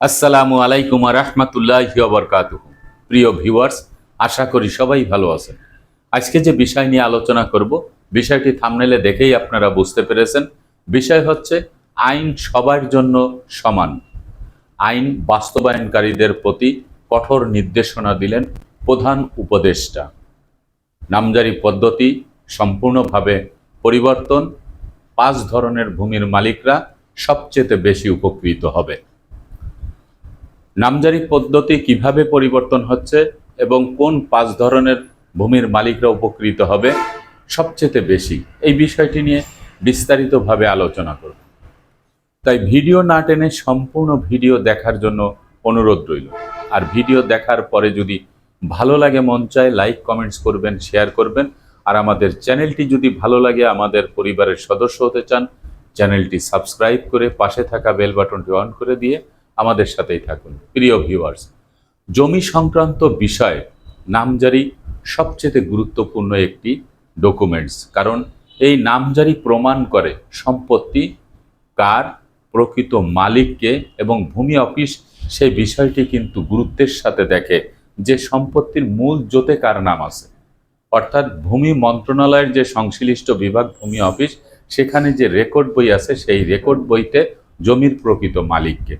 আসসালামু আলাইকুম রহমতুল্লাহ বরকাত প্রিয় ভিউয়ার্স, আশা করি সবাই ভালো আছেন। আজকে যে বিষয় নিয়ে আলোচনা করব, বিষয়টি থামনেলে দেখেই আপনারা বুঝতে পেরেছেন। বিষয় হচ্ছে আইন সবার জন্য সমান। আইন বাস্তবায়নকারীদের প্রতি কঠোর নির্দেশনা দিলেন প্রধান উপদেষ্টা। নামজারি পদ্ধতি সম্পূর্ণভাবে পরিবর্তন, পাঁচ ধরনের ভূমির মালিকরা সবচেয়ে বেশি উপকৃত হবে। নামজারি পদ্ধতি কীভাবে পরিবর্তন হচ্ছে এবং কোন পাঁচ ধরনের ভূমির মালিকরা উপকৃত হবে সবচেয়ে বেশি? এই বিষয়টি নিয়ে বিস্তারিতভাবে আলোচনা করব। তাই ভিডিও না টেনে সম্পূর্ণ ভিডিও দেখার জন্য অনুরোধ রইল। আর ভিডিও দেখার পরে যদি ভালো লাগে, মন চায়, লাইক, কমেন্টস করবেন, শেয়ার করবেন। আর আমাদের চ্যানেলটি যদি ভালো লাগে, আমাদের পরিবারের সদস্য হতে চান, চ্যানেলটি সাবস্ক্রাইব করে পাশে থাকা বেল বাটনটি অন করে দিয়ে আমাদের সাথেই থাকুন। প্রিয় ভিউয়ার্স জমি সংক্রান্ত বিষয় নামজারি সবচেয়ে গুরুত্বপূর্ণ একটি ডকুমেন্টস কারণ এই নামজারি প্রমাণ করে সম্পত্তি, কার, প্রকৃত মালিককে এবং ভূমি অফিস সেই বিষয়টি কিন্তু গুরুত্বের সাথে দেখে যে সম্পত্তির মূল জোতে কার নাম আছে। অর্থাৎ ভূমি মন্ত্রণালয়ের যে সংশ্লিষ্ট বিভাগ ভূমি অফিস, সেখানে যে রেকর্ড বই আছে, সেই রেকর্ড বইতে জমির প্রকৃত মালিককে।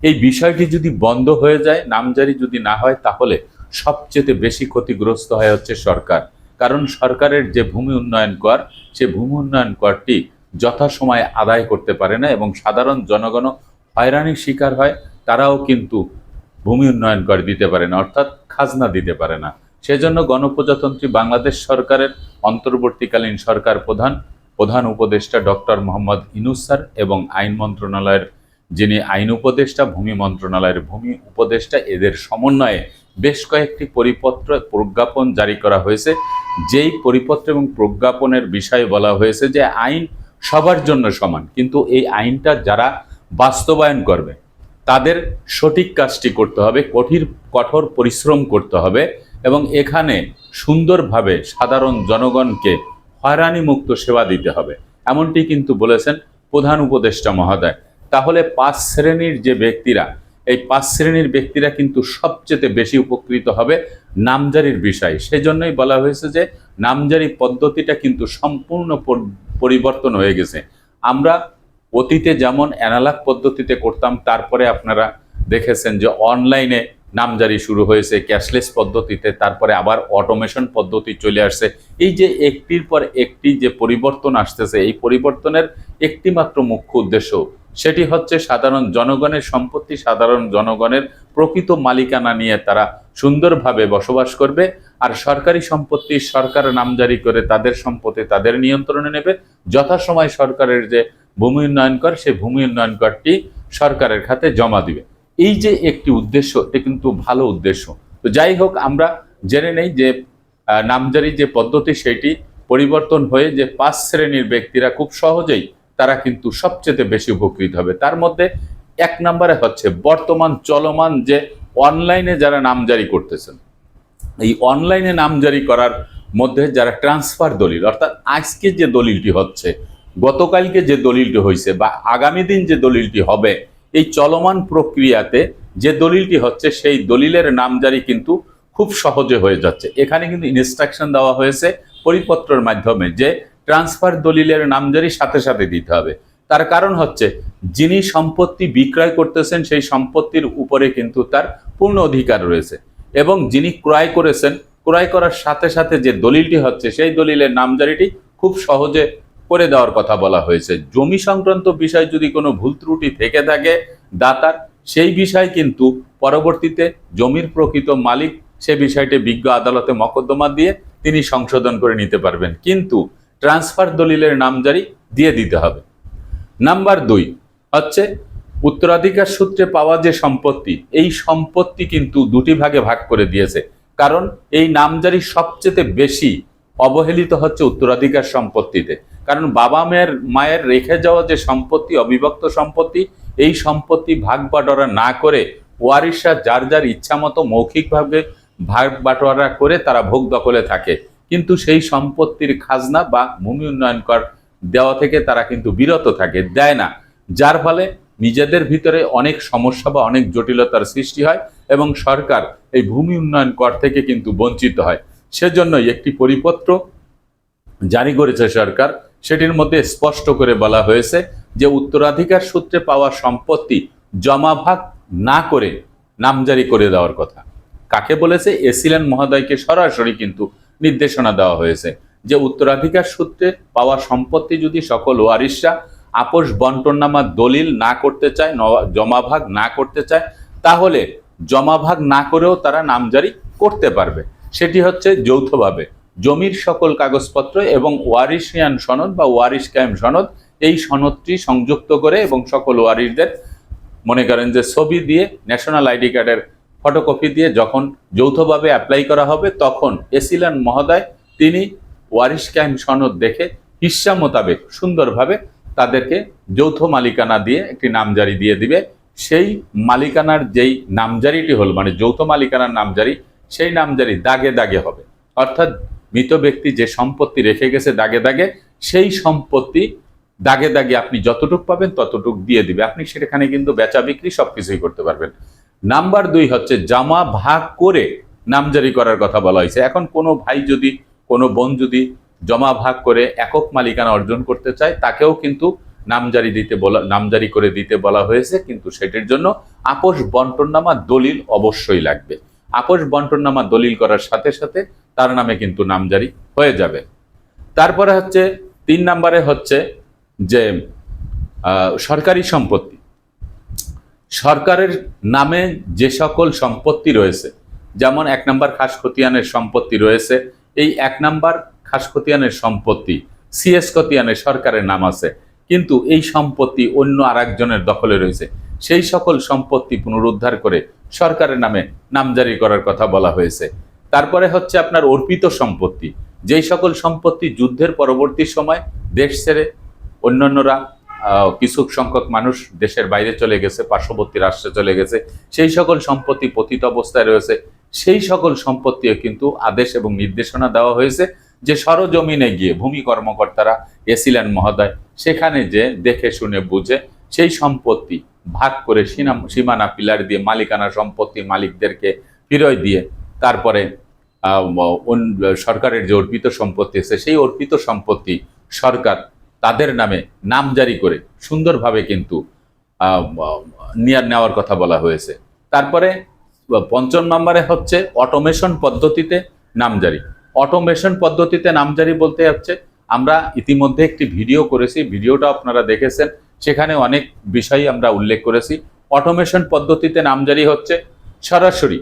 এই বিষয়টি যদি বন্ধ হয়ে যায়, নামজারি যদি না হয়, তাহলে সবচেয়ে বেশি ক্ষতিগ্রস্ত হয় হচ্ছে সরকার। কারণ সরকারের যে ভূমি উন্নয়ন কর, সে ভূমি উন্নয়ন করটি যথাসময়ে আদায় করতে পারে না এবং সাধারণ জনগণ হয়রানির শিকার হয়, তারাও কিন্তু ভূমি উন্নয়ন কর দিতে পারে না, অর্থাৎ খাজনা দিতে পারে না। সেজন্য গণপ্রজাতন্ত্রী বাংলাদেশ সরকারের অন্তর্বর্তীকালীন সরকার প্রধান প্রধান উপদেষ্টা ডক্টর মোহাম্মদ ইনুস স্যার এবং আইন মন্ত্রণালয়ের যিনি আইন উপদেষ্টা, ভূমি মন্ত্রণালয়ের ভূমি উপদেষ্টা, এদের সমন্বয়ে বেশ কয়েকটি পরিপত্র, প্রজ্ঞাপন জারি করা হয়েছে। যেই পরিপত্র এবং প্রজ্ঞাপনের বিষয়ে বলা হয়েছে যে আইন সবার জন্য সমান, কিন্তু এই আইনটা যারা বাস্তবায়ন করবে, তাদের সঠিক কাজটি করতে হবে কঠিন কঠোর পরিশ্রম করতে হবে এবং এখানে সুন্দরভাবে সাধারণ জনগণকে হয়রানিমুক্ত সেবা দিতে হবে। এমনটি কিন্তু বলেছেন প্রধান উপদেষ্টা মহোদয়। তাহলে পাঁচ শ্রেণির যে ব্যক্তিরা, এই পাঁচ শ্রেণির ব্যক্তিরা কিন্তু সবচেয়ে বেশি উপকৃত হবে নামজারির বিষয়। সেজন্যই বলা হয়েছে যে নামজারি পদ্ধতিটা কিন্তু সম্পূর্ণ পরিবর্তন হয়ে গেছে। আমরা অতীতে যেমন অ্যানালাগ পদ্ধতিতে করতাম, তারপরে আপনারা দেখেছেন যে অনলাইনে নামজারি শুরু হয়েছে ক্যাশলেস পদ্ধতিতে, তারপরে আবার অটোমেশন পদ্ধতি চলে আসছে। এই যে একটির পর একটি যে পরিবর্তন আসতেছে, এই পরিবর্তনের একটি মাত্র মুখ্য উদ্দেশ্য সেটি হচ্ছে সাধারণ জনগণের সম্পত্তি, সাধারণ জনগণের প্রকৃত মালিকানা নিয়ে তারা সুন্দরভাবে বসবাস করবে। আর সরকারি সম্পত্তি, সরকার নামজারি করে তাদের সম্পত্তি তাদের নিয়ন্ত্রণে নেবে। যথাসময় সরকারের যে ভূমি উন্নয়ন কর সেই ভূমি উন্নয়ন করটি সরকারের খাতে জমা দিবে। এই যে একটি উদ্দেশ্য, এটা কিন্তু ভালো উদ্দেশ্য। তো যাই হোক, আমরা জেনে নেই যে নামজারি যে পদ্ধতি, সেটি পরিবর্তন হয়ে যে পাঁচ শ্রেণির ব্যক্তিরা খুব সহজেই তারা কিন্তু সবচেয়ে বেশি উপকৃত হবে। তার মধ্যে এক নম্বরে হচ্ছে বর্তমান চলমান যে অনলাইনে যারা নামজারি করতেছেন, এই অনলাইনে নামজারি করার মধ্যে যারা ট্রান্সফার দলিল, অর্থাৎ আজকে যে দলিলটি হচ্ছে, গতকালকে যে দলিলটি হয়েছে বা আগামী দিন যে দলিলটি হবে, এই চলমান প্রক্রিয়াতে যে দলিলটি হচ্ছে সেই দলিলের নামজারি কিন্তু খুব সহজে হয়ে যাচ্ছে। এখানে কিন্তু ইনস্ট্রাকশন দেওয়া হয়েছে পরিপত্রের মাধ্যমে যে ট্রান্সফার দলিলের নামজারি সাথে সাথে দিতে হবে। তার কারণ হচ্ছে, যিনি সম্পত্তি বিক্রয় করতেছেন, সেই সম্পত্তির উপরে কিন্তু তার পূর্ণ অধিকার রয়েছে। এবং যিনি ক্রয় করেছেন, ক্রয় করার সাথে সাথে যে দলিলটি হচ্ছে, সেই দলিলের নামজারিটি খুব সহজে করে দেওয়ার কথা বলা হয়েছে। জমি সংক্রান্ত বিষয় যদি কোনো ভুল ত্রুটি থেকে থাকে, দাতার, সেই বিষয় কিন্তু পরবর্তীতে জমির প্রকৃত মালিক সে বিষয়টি বিজ্ঞ আদালতে মকদ্দমা দিয়ে তিনি সংশোধন করে নিতে পারবেন। কিন্তু ট্রান্সফার দলিলের নামজারি দিয়ে দিতে হবে। নাম্বার দুই হচ্ছে, উত্তরাধিকার সূত্রে পাওয়া যে সম্পত্তি, এই সম্পত্তি কিন্তু দুটি ভাগে ভাগ করে দিয়েছে। কারণ এই নামজারি সবচেয়ে বেশি অবহেলিত হচ্ছে উত্তরাধিকার সম্পত্তিতে। কারণ বাবা মায়ের মায়ের রেখে যাওয়া যে সম্পত্তি, অবিভক্ত সম্পত্তি, এই সম্পত্তি ভাগ বাটোয়ারা না করে ওয়ারিশা যার যার ইচ্ছা মতো মৌখিকভাবে ভাগ বাটোয়ারা করে তারা ভোগ দখলে থাকে। কিন্তু সেই সম্পত্তির খাজনা বা ভূমি উন্নয়ন কর দেওয়া থেকে তারা কিন্তু বিরত থাকে, দেয় না। যার ফলে নিজেদের ভিতরে অনেক সমস্যা বা অনেক জটিলতার সৃষ্টি হয় এবং সরকার এই ভূমি উন্নয়ন কর থেকে কিন্তু বঞ্চিত হয়। সেজন্যই একটি পরিপত্র জারি করেছে সরকার, সেটির মধ্যে স্পষ্ট করে বলা হয়েছে যে উত্তরাধিকার সূত্রে পাওয়া সম্পত্তি জমাভাগ না করে নামজারি করে দেওয়ার কথা। কাকে বলেছে? এসিলেন মহোদয়কে সরাসরি কিন্তু নির্দেশনা দেওয়া হয়েছে যে উত্তরাধিকার সূত্রে পাওয়া সম্পত্তি যদি সকল ওয়ারিশরা আপোষ বন্টননামা দলিল না করতে চায়, ন- জমাভাগ না করতে চায়, তাহলে জমাভাগ না করেও তারা নামজারি করতে পারবে। সেটি হচ্ছে যৌথভাবে। জমির সকল কাগজপত্র এবং ওয়ারিশিয়ান সনদ বা ওয়ারিশ কায়েম সনদ, এই সনদটি সংযুক্ত করে এবং সকল ওয়ারিশদের, মনে করেন যে ছবি দিয়ে ন্যাশনাল আইডি কার্ডের ফটোকপি দিয়ে যখন যৌথভাবে অ্যাপ্লাই করা হবে, তখন এসিলান মহোদয়, তিনি ওয়ারিশ কায়েম সনদ দেখে হিস্সা মোতাবেক সুন্দরভাবে তাদেরকে যৌথ মালিকানা দিয়ে একটি নামজারি দিয়ে দিবে। সেই মালিকানার যেই নামজারিটি হল মানে যৌথ মালিকানার নামজারি, সেই নামজারি দাগে দাগে হবে। অর্থাৎ মৃত ব্যক্তি যে সম্পত্তি রেখে গেছে দাগে দাগে, সেই সম্পত্তি দাগে দাগে আপনি যতটুক পাবেন ততটুক দিয়ে দিবে। আপনি সেখানে কিন্তু বেচা বিক্রি সবকিছুই করতে পারবেন। নাম্বার দুই হচ্ছে জামা ভাগ করে নামজারি করার কথা বলা হয়েছে। এখন কোনো ভাই যদি, কোনো বোন যদি জমা ভাগ করে একক মালিকানা অর্জন করতে চায়, তাকেও কিন্তু নামজারি দিতে বলা, নামজারি করে দিতে বলা হয়েছে, কিন্তু সেটির জন্য আপোষ বন্টননামা দলিল অবশ্যই লাগবে। আপোষ বন্টননামা দলিল করার সাথে সাথে তার নামে কিন্তু নামজারি হয়ে যাবে। তারপরে হচ্ছে, তিন নম্বরে হচ্ছে যে সরকারি সম্পত্তি। সরকারের নামে যে সকল সম্পত্তি রয়েছে, যেমন এক নম্বর খাস খতিয়ানের সম্পত্তি রয়েছে, এই এক নম্বর খাস খতিয়ানের সম্পত্তি সিএস খতিয়ানের সরকারের নাম আছে। কিন্তু এই সম্পত্তি অন্য আরেকজনের দখলে রয়েছে। সেই সকল সম্পত্তি পুনরুদ্ধার করে সরকারের নামে নামজারি করার কথা বলা হয়েছে। তারপরে হচ্ছে আপনার অর্পিত সম্পত্তি। যেই সকল সম্পত্তি যুদ্ধের পরবর্তী সময় দেশ ছেড়ে অন্যান্যরা কিছু সংখ্যক মানুষ দেশের বাইরে চলে গেছে, পার্শ্ববর্তী রাষ্ট্রে চলে গেছে। সেই সকল সম্পত্তি পতিত অবস্থায় রয়েছে। সেই সকল সম্পত্তিও কিন্তু আদেশ এবং নির্দেশনা দেওয়া হয়েছে যে সরজমিনে গিয়ে ভূমি কর্মকর্তারা এসিলেন মহোদয়, সেখানে যে দেখে শুনে বুঝে সেই সম্পত্তি ভাগ করে সীমানা পিলার দিয়ে মালিকানা সম্পত্তি মালিকদেরকে ফিরয় দিয়ে তারপরে সরকারের যে অর্পিত সম্পত্তি আছে, সেই অর্পিত সম্পত্তি সরকার তাদের নামে নাম জারি করে সুন্দরভাবে কিন্তু নিয়ার নেওয়ার কথা বলা হয়েছে। তারপরে, পঞ্চম নম্বরে হচ্ছে অটোমেশন পদ্ধতিতে নামজারি অটোমেশন পদ্ধতিতে নামজারি বলতে হচ্ছে, আমরা ইতিমধ্যে একটি ভিডিও করেছি, ভিডিওটা আপনারা দেখেছেন, সেখানে অনেক বিষয় আমরা উল্লেখ করেছি। অটোমেশন পদ্ধতিতে নামজারি হচ্ছে, সরাসরি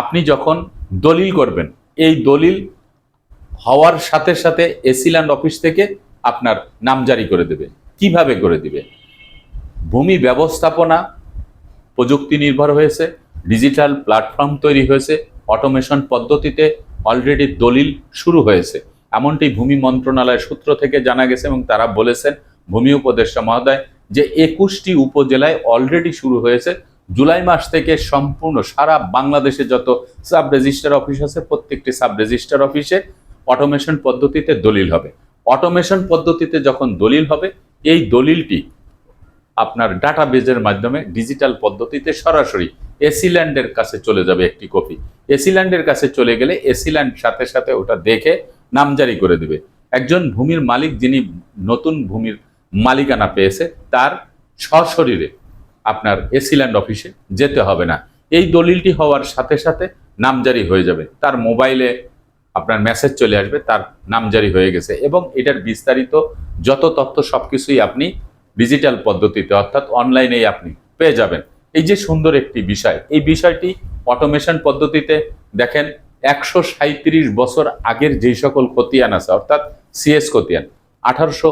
আপনি যখন দলিল করবেন, এই দলিল হওয়ার সাথে সাথে এসিল্যান্ড অফিস থেকে আপনার নাম জারি করে দেবে। কীভাবে করে দিবে? ভূমি ব্যবস্থাপনা প্রযুক্তি নির্ভর হয়েছে, ডিজিটাল প্ল্যাটফর্ম তৈরি হয়েছে, অটোমেশন পদ্ধতিতে অলরেডি দলিল শুরু হয়েছে। এমনটি ভূমি মন্ত্রণালয়ের সূত্র থেকে জানা গেছে এবং তারা বলেছেন, ভূমি উপদেষ্টা মহোদয়, যে একুশটি উপজেলায় অলরেডি শুরু হয়েছে। জুলাই মাস থেকে সম্পূর্ণ সারা বাংলাদেশে যত সাব রেজিস্টার অফিস আছে, প্রত্যেকটি সাব রেজিস্টার অফিসে অটোমেশন পদ্ধতিতে দলিল হবে। অটোমেশন পদ্ধতিতে যখন দলিল হবে, এই দলিলটি আপনার ডাটাবেজের মাধ্যমে ডিজিটাল পদ্ধতিতে সরাসরি এসিল্যান্ডের কাছে চলে যাবে একটি কপি। এসিল্যান্ডের কাছে চলে গেলে এসিল্যান্ড সাথে সাথে ওটা দেখে নামজারি করে দেবে। একজন ভূমির মালিক যিনি নতুন ভূমির মালিকানা পেয়েছে, তার সশরীরে আপনার এসিল্যান্ড অফিসে যেতে হবে না। এই দলিলটি হওয়ার সাথে সাথে নামজারি হয়ে যাবে। তার মোবাইলে আপনার মেসেজ চলে আসবে, তার নামজারি হয়ে গেছে এবং এটার বিস্তারিত যত তথ্য সবকিছুই আপনি ডিজিটাল পদ্ধতিতে অর্থাৎ অনলাইনেই আপনি পেয়ে যাবেন। এই যে সুন্দর একটি বিষয়, এই বিষয়টি অটোমেশন পদ্ধতিতে দেখেন একশো সাঁত্রিশ বছর আগের যেই সকল খতিয়ান আছে, অর্থাৎ সিএস খতিয়ান, আঠারোশো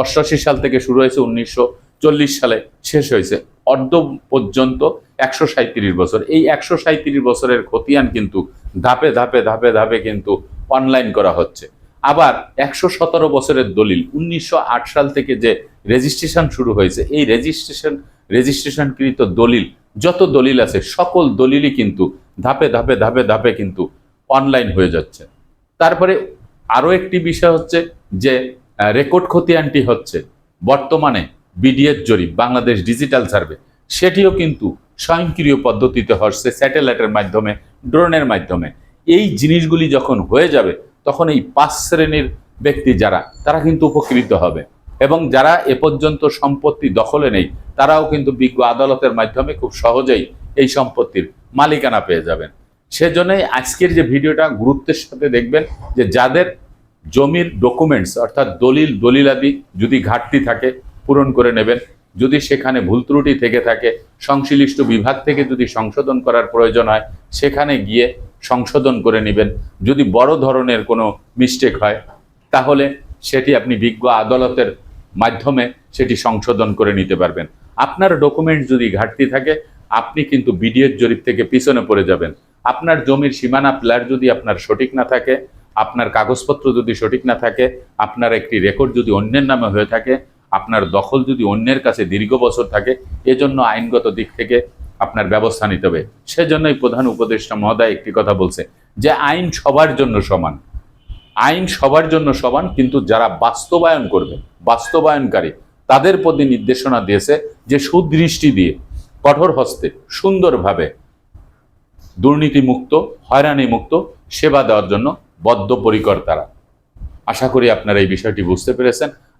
অষ্টাশি সাল থেকে শুরু হয়েছে উনিশশো চল্লিশ সালে শেষ হয়েছে। অর্ধ পর্যন্ত একশো সাঁত্রিশ বছর। এই একশো সাঁত্রিশ বছরের খতিয়ান কিন্তু ধাপে ধাপে ধাপে ধাপে কিন্তু অনলাইন করা হচ্ছে। আবার একশো সতেরো বছরের দলিল, উনিশশো আট সাল থেকে যে রেজিস্ট্রেশন শুরু হয়েছে, এই রেজিস্ট্রেশন রেজিস্ট্রেশনকৃত দলিল, যত দলিল আছে, সকল দলিলই কিন্তু ধাপে ধাপে ধাপে ধাপে কিন্তু অনলাইন হয়ে যাচ্ছে। তারপরে আরও একটি বিষয় হচ্ছে যে রেকর্ড খতিয়ানটি হচ্ছে, বর্তমানে বিডিএস জরিপ, বাংলাদেশ ডিজিটাল সার্ভে। সেটিও কিন্তু স্বয়ংক্রিয় পদ্ধতিতে হচ্ছে স্যাটেলাইটের মাধ্যমে, ড্রোনের মাধ্যমে। এই জিনিসগুলি যখন হয়ে যাবে, তখন এই পাঁচ শ্রেণির ব্যক্তি যারা, তারা কিন্তু উপকৃত হবে। এবং যারা এ পর্যন্ত সম্পত্তি দখলে নেই, তারাও কিন্তু বিজ্ঞ আদালতের মাধ্যমে খুব সহজেই এই সম্পত্তির মালিকানা পেয়ে যাবেন। সেজন্যই আজকের যে ভিডিওটা, গুরুত্বের সাথে দেখবেন যে যাদের জমির ডকুমেন্টস অর্থাৎ দলিল, দলিলাদি যদি ঘাটতি থাকে পূরণ করে নেবেন। যদি সেখানে ভুল ত্রুটি থেকে থাকে, সংশ্লিষ্ট বিভাগ থেকে যদি সংশোধন করার প্রয়োজন হয়, সেখানে গিয়ে সংশোধন করে নেবেন। যদি বড় ধরনের কোনো মিস্টেক হয়, তাহলে সেটি আপনি বিজ্ঞ আদালতের মাধ্যমে সেটি সংশোধন করে নিতে পারবেন। আপনার ডকুমেন্ট যদি ঘাটতি থাকে, আপনি কিন্তু বিডিএর জরিপ থেকে পিছনে পড়ে যাবেন। আপনার জমির সীমানা প্লার যদি আপনার সঠিক না থাকে, আপনার কাগজপত্র যদি সঠিক না থাকে, আপনার একটি রেকর্ড যদি অন্যের নামে হয়ে থাকে আপনার দখল যদি অন্যের কাছে দীর্ঘ বছর থাকে, এজন্য আইনগত দিক থেকে আপনার ব্যবস্থা নিতে হবে। সেজন্যই প্রধান উপদেষ্টা মহোদয় একটি কথা বলছে যে, আইন সবার জন্য সমান। আইন সবার জন্য সমান, কিন্তু যারা বাস্তবায়ন করবে, বাস্তবায়নকারী, তাদের প্রতি নির্দেশনা দিয়েছে যে, সুদৃষ্টি দিয়ে, কঠোর হস্তে, সুন্দরভাবে দুর্নীতিমুক্ত, হয়রানিমুক্ত সেবা দেওয়ার জন্য বদ্ধপরিকর তারা। আশা করি আপনারা এই বিষয়টি বুঝতে পেরেছেন।